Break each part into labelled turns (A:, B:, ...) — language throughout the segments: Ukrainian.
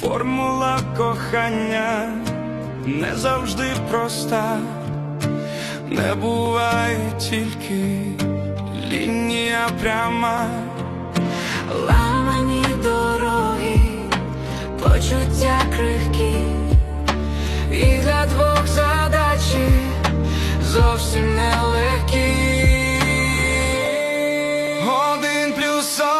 A: Формула кохання не завжди проста, не буває тільки лінія пряма.
B: Ламані дороги, почуття крихкі, і для двох задачі зовсім нелегкі.
A: Один плюс один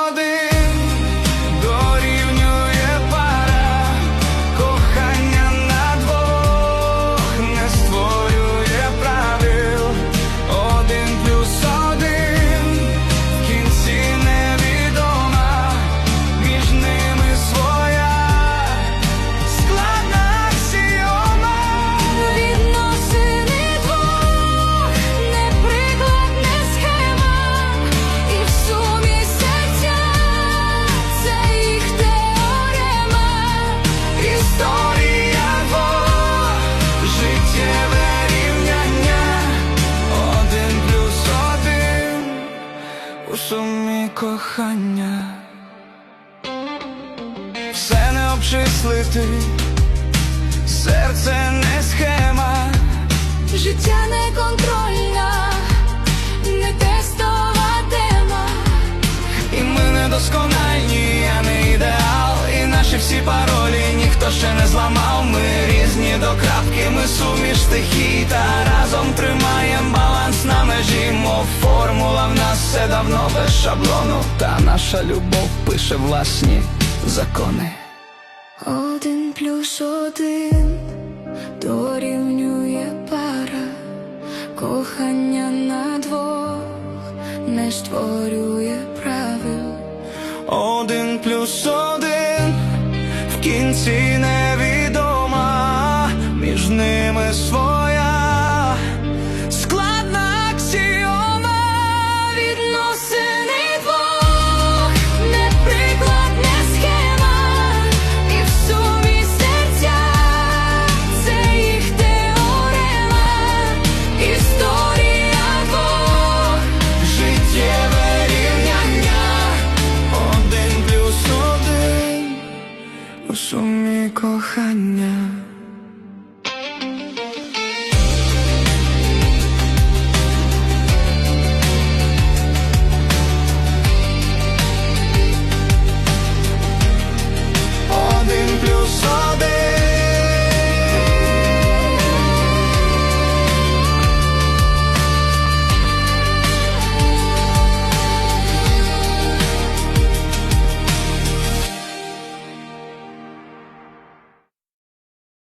A: кохання. Все не обчислити, серце не схема.
B: Життя не контрольна, не тестова тема.
A: І ми недоскональні, я не ідеал, і наші всі паролі ніхто ще не зламав. Ми різні до крапки, ми суміш стихій, та давно без шаблону. Та наша любов пише власні закони.
B: Один плюс один дорівнює пара, кохання на двох не створює правил.
A: Один плюс один в кінці невідома, у сумі кохання.